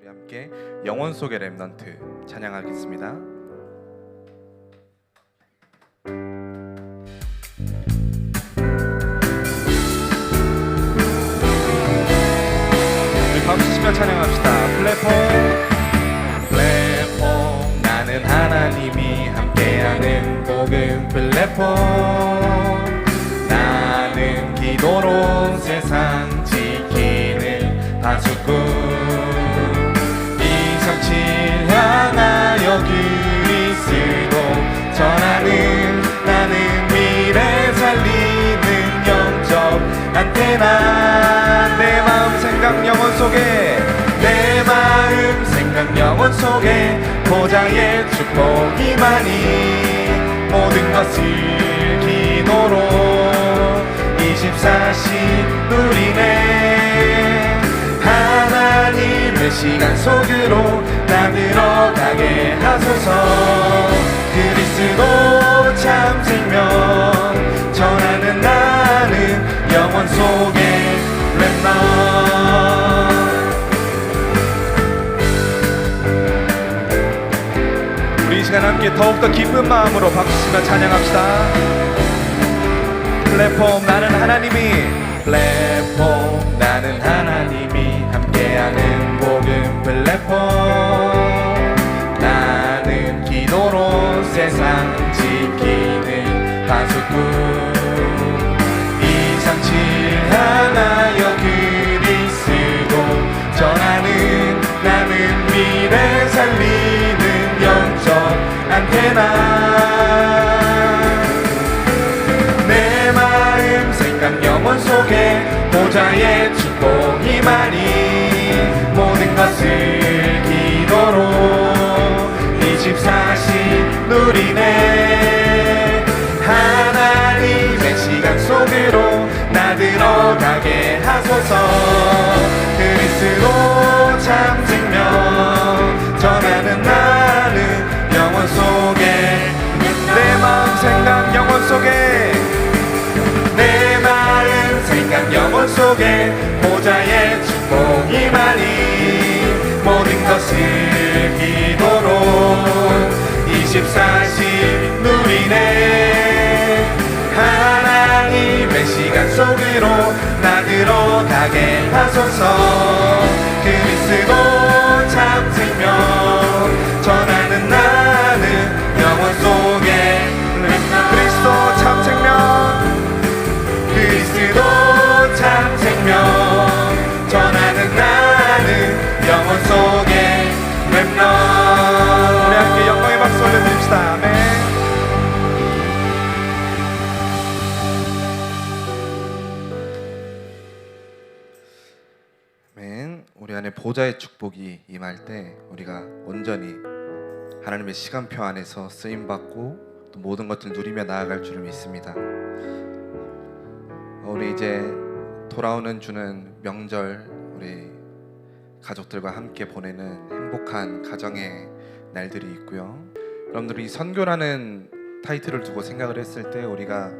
우리 함께 영원 속의 렘넌트 찬양하겠습니다. 우리 박수 치며 찬양합시다. 플랫폼 플랫폼 나는 하나님이 함께하는 복음 플랫폼 나는 기도로 세상 속에 내 마음 생각 영혼 속에 보좌의 축복이 많이 모든 것을 기도로 24시 누리네. 하나님의 시간 속으로 나 들어 가게 하소서. 그리스도 참 생명 전하 함께 더욱더 기쁜 마음으로 박수치며 찬양합시다. 플랫폼 나는 하나님이 플랫폼 나는 하나님이 함께하는 복음 플랫폼. 나는 기도로 세상 지키는 파수꾼 안테나. 내 마음 생각 영혼 속에 보좌의 축복이 많이 모든 것을 기도로 24시 누리네. 하나님의 시간 속으로 나 들어가게 하소서. 그리스도 참 24시 누리네. 하나님의 시간 속으로 나 들어가게 하소서. 그리스도 참 생명 전하는 나는 영혼 속에. 그리스도 참 생명 그리스도 참 생명 전하는 나는 영혼 속에. 영광의 박수 올려드립시다 아멘 아멘 우리 안에 보좌의 축복이 임할 때 우리가 온전히 하나님의 시간표 안에서 쓰임 받고 또 모든 것들 누리며 나아갈 줄을 믿습니다. 우리 이제 돌아오는 주는 명절 우리 가족들과 함께 보내는 행복한 가정의 날들이 있고요. 여러분들이 선교라는 타이틀을 두고 생각을 했을 때 우리가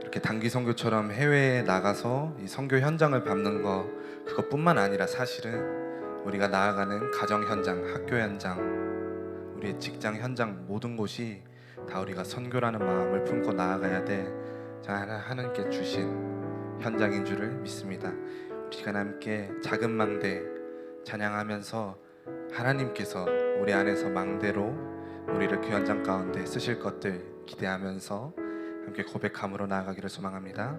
이렇게 단기 선교처럼 해외에 나가서 이 선교 현장을 밟는 거 그것뿐만 아니라 사실은 우리가 나아가는 가정 현장, 학교 현장, 우리의 직장 현장 모든 곳이 다 우리가 선교라는 마음을 품고 나아가야 돼. 하나님께 주신 현장인 줄을 믿습니다. 우리 시간 함께 작은 망대 찬양하면서 하나님께서 우리 안에서 망대로 우리를 그 현장 가운데 쓰실 것들 기대하면서 함께 고백함으로 나아가기를 소망합니다.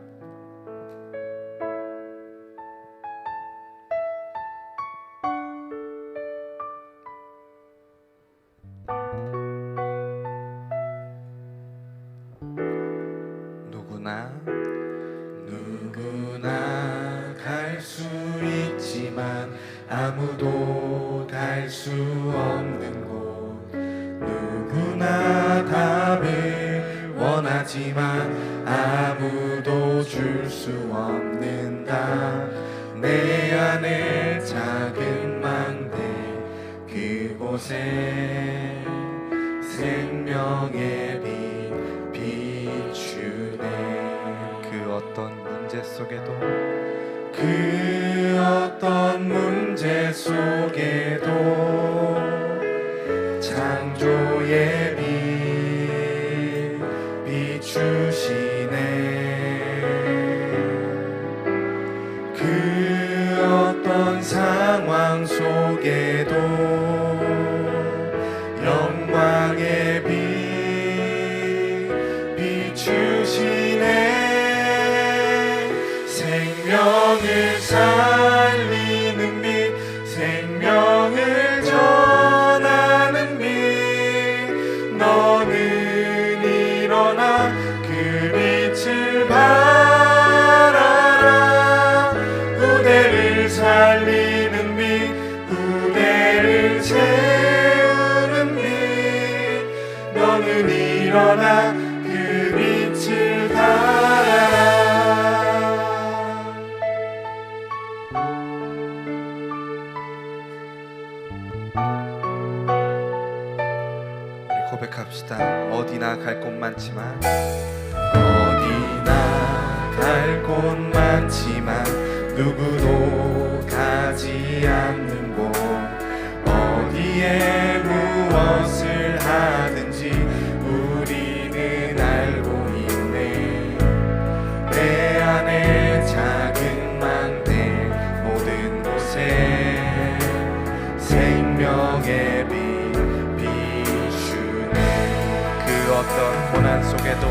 하지만 아무도 줄 수 없는다 내 안에 작은 망대 그곳에 생명의 빛 비추네. 그 어떤 문제 속에도 그 어떤 문제 속에도 창조의 고백합시다. 어디나 갈 곳 많지만 어디나 갈 곳 많지만 누구도 가지 않는 곳 어디에 무엇 속에도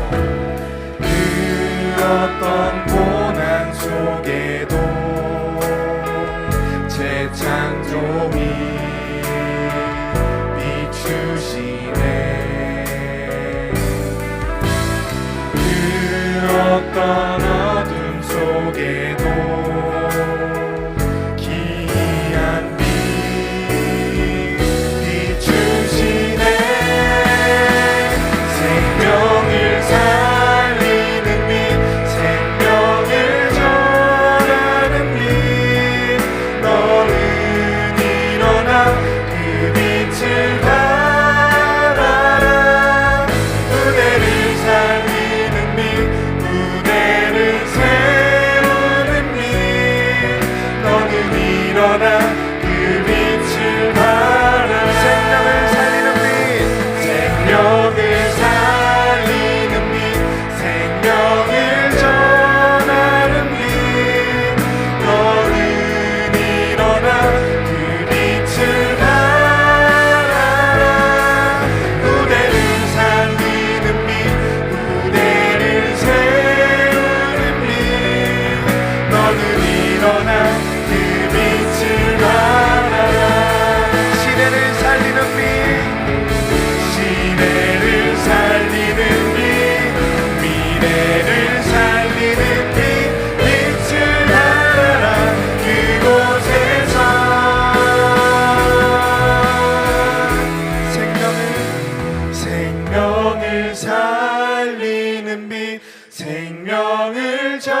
그 어떤 고난 속에도 제 창조미 비추시네. 그 어떤 살리는 빛 생명을 전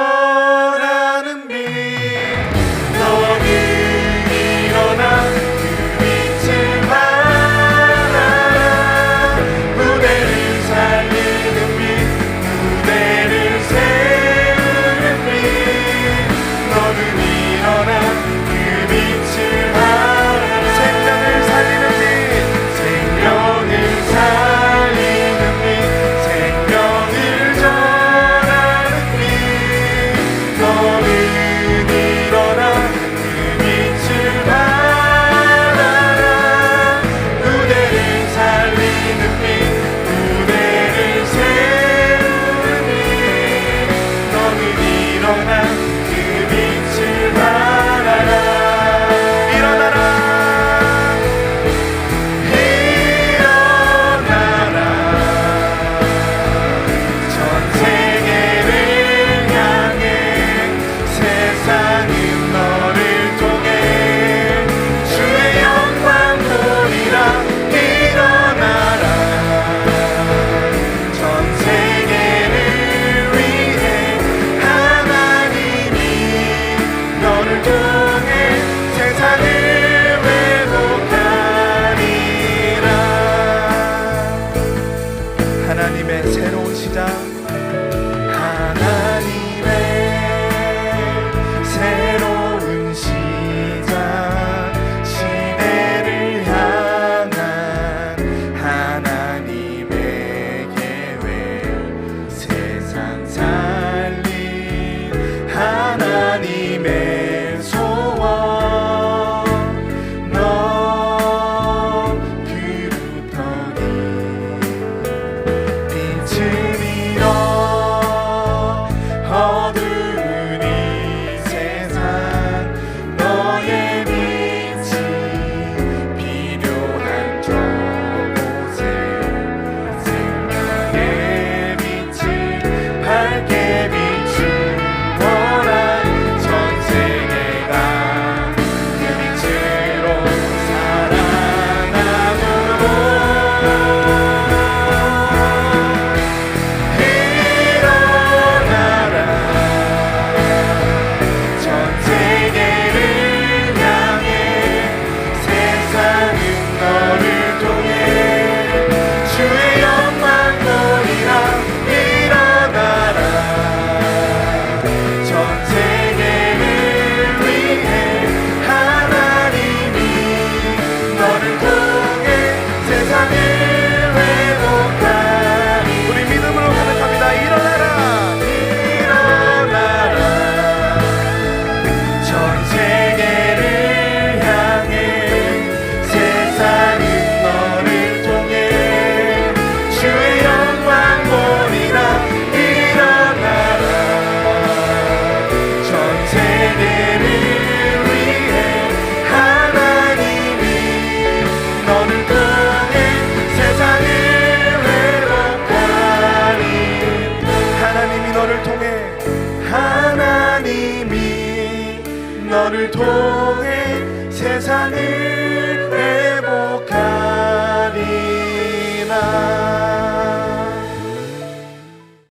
সেটা